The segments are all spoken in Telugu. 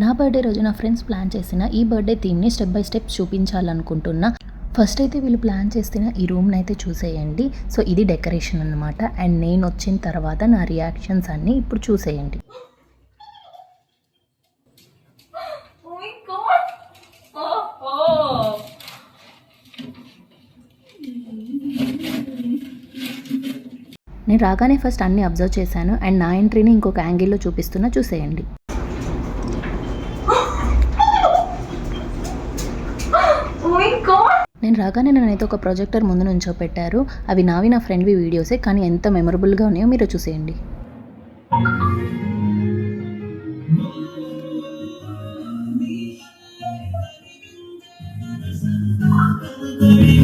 నా బర్త్డే రోజు నా ఫ్రెండ్స్ ప్లాన్ చేసిన ఈ బర్త్డే థీమ్ని స్టెప్ బై స్టెప్ చూపించాలనుకుంటున్నా. ఫస్ట్ అయితే వీళ్ళు ప్లాన్ చేసిన ఈ రూమ్ని అయితే చూసేయండి. సో ఇది డెకరేషన్ అనమాట అండ్ నేను వచ్చిన తర్వాత నా రియాక్షన్స్ అన్నీ ఇప్పుడు చూసేయండి. Oh! Oh, oh! నేను రాగానే ఫస్ట్ అన్నీ అబ్జర్వ్ చేశాను. అండ్ నా ఎంట్రీని ఇంకొక యాంగిల్లో చూపిస్తున్నా. చూసేయండి. నేను రాగానే నన్నైతే ఒక ప్రొజెక్టర్ ముందు నుంచో పెట్టారు. అవి నావి నా ఫ్రెండ్వి వీడియోసే కానీ ఎంత మెమరబుల్గా ఉన్నాయో మీరు చూసేయండి. అనగా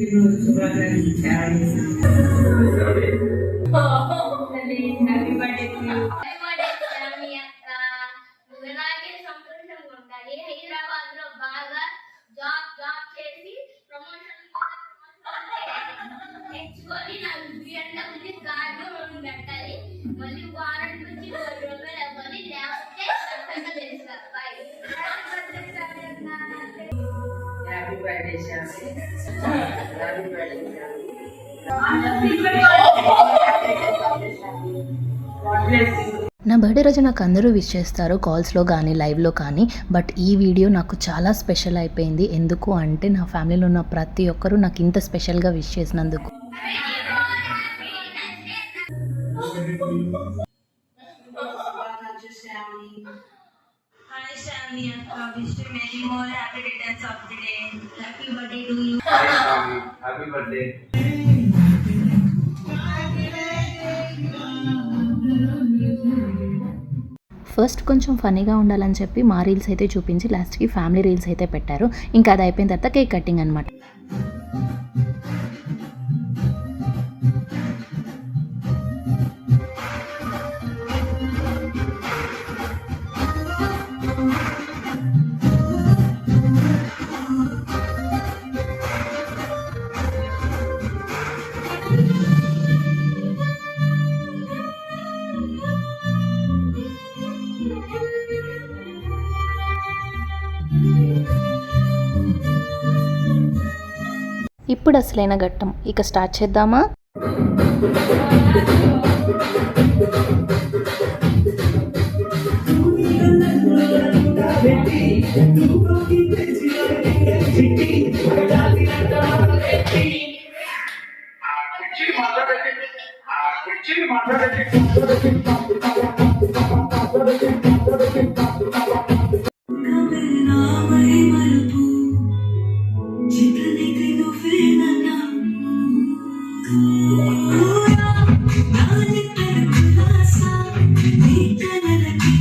Happy birthday సంతోషంగా హైదరాబాద్లో బాగా జాబ్ జాబ్ చేసి ప్రమోషన్ తెచ్చుకొని నాకు బిఎండబ్ల్యూ కార్డు పెట్టాలి మళ్ళీ వారం నుంచి రెండు రూపాయలు నా బర్త్డే రోజు నాకు అందరూ విష్ చేస్తారు కాల్స్లో కానీ లైవ్లో కానీ. బట్ ఈ వీడియో నాకు చాలా స్పెషల్ అయిపోయింది. ఎందుకు అంటే నా ఫ్యామిలీలో ఉన్న ప్రతి ఒక్కరూ నాకు ఇంత స్పెషల్గా విష్ చేసినందుకు. Hi Shami, I wish you many more happy returns of the day. Happy birthday to you. Happy birthday first కొంచెం ఫనీగా ఉండాలని చెప్పి మా రీల్స్ అయితే చూపించి లాస్ట్కి ఫ్యామిలీ రీల్స్ అయితే పెట్టారు ఇంకా అది అయిపోయిన తర్వాత కేక్ కటింగ్ అనమాట ఇప్పుడు అసలైన ఘట్టం. ఇక స్టార్ట్ చేద్దామా? నామై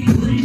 people.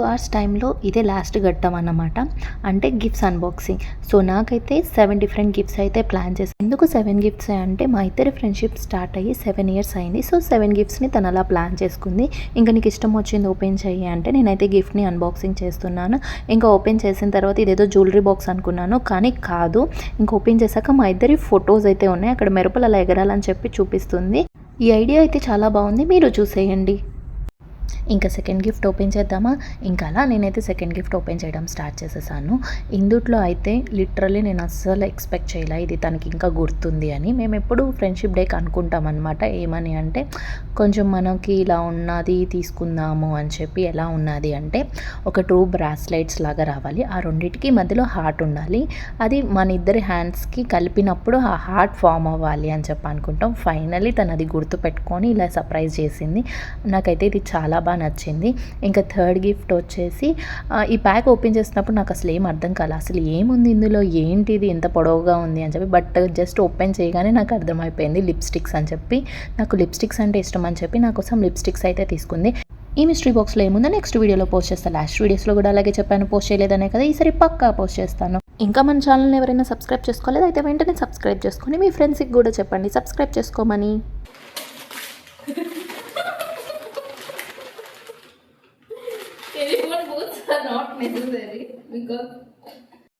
Two hours టైంలో ఇదే లాస్ట్ ఘట్టం అన్నమాట. అంటే గిఫ్ట్స్ అన్బాక్సింగ్ సో నాకైతే సెవెన్ డిఫరెంట్ గిఫ్ట్స్ అయితే ప్లాన్ చేసి ఎందుకు సెవెన్ గిఫ్ట్స్ అంటే మా ఇద్దరి ఫ్రెండ్షిప్ స్టార్ట్ అయ్యి సెవెన్ ఇయర్స్ అయింది. సో సెవెన్ గిఫ్ట్స్ని తను అలా ప్లాన్ చేసుకుంది. ఇంకా నీకు ఇష్టం వచ్చింది ఓపెన్ చెయ్యి అంటే నేనైతే గిఫ్ట్ని అన్బాక్సింగ్ చేస్తున్నాను. ఇంకా ఓపెన్ చేసిన తర్వాత ఇదేదో జ్యువెలరీ బాక్స్ అనుకున్నాను. కానీ కాదు ఇంకా ఓపెన్ చేశాక మా ఇద్దరి ఫొటోస్ అయితే ఉన్నాయి. అక్కడ మెరుపులు అలా ఎగరాలని చెప్పి చూపిస్తుంది. ఈ ఐడియా అయితే చాలా బాగుంది. మీరు చూసేయండి. ఇంకా సెకండ్ గిఫ్ట్ ఓపెన్ చేద్దామా? ఇంకా అలా నేనైతే సెకండ్ గిఫ్ట్ ఓపెన్ చేయడం స్టార్ట్ చేసేసాను. ఇందుట్లో అయితే లిటరలీ నేను అస్సలు ఎక్స్పెక్ట్ చేయలే ఇది తనకి ఇంకా గుర్తుంది అని. మేము ఎప్పుడు ఫ్రెండ్షిప్ డేకి అనుకుంటాం అనమాట ఏమని అంటే కొంచెం మనకి ఇలా ఉన్నది తీసుకుందాము అని చెప్పి ఎలా ఉన్నది అంటే ఒక టూ బ్రాస్లెట్స్ లాగా రావాలి. ఆ రెండింటికి మధ్యలో హార్ట్ ఉండాలి. అది మన ఇద్దరి హ్యాండ్స్కి కలిపినప్పుడు ఆ హార్ట్ ఫామ్ అవ్వాలి అని చెప్పి అనుకుంటాం. ఫైనలీ తను అది గుర్తు పెట్టుకొని ఇలా సర్ప్రైజ్ చేసింది. నాకైతే ఇది చాలా బాగా నచ్చింది. ఇంకా థర్డ్ గిఫ్ట్ వచ్చేసి ఈ ప్యాక్ ఓపెన్ చేసినప్పుడు నాకు అసలు ఏం అర్థం కాలే. అసలు ఏముంది ఇందులో? ఏంటి ఇది ఎంత పొడవుగా ఉంది అని చెప్పి బట్ జస్ట్ ఓపెన్ చేయగానే నాకు అర్థమైపోయింది లిప్స్టిక్స్ అని చెప్పి. నాకు లిప్స్టిక్స్ అంటే ఇష్టం అని చెప్పి నా కోసం లిప్స్టిక్స్ అయితే తీసుకుంది. ఈ మిస్టరీ బాక్స్లో ఏముందో నెక్స్ట్ వీడియోలో పోస్ట్ చేస్తాను లాస్ట్ వీడియోస్లో కూడా అలాగే చెప్పాను పోస్ట్ చేయలేదనే కదా ఈసారి పక్కా పోస్ట్ చేస్తాను. ఇంకా మన ఛానల్ని ఎవరైనా సబ్స్క్రైబ్ చేసుకోలేదు అయితే వెంటనే సబ్స్క్రైబ్ చేసుకొని మీ ఫ్రెండ్స్కి కూడా చెప్పండి. సబ్స్క్రైబ్ చేసుకోమని. Not necessary because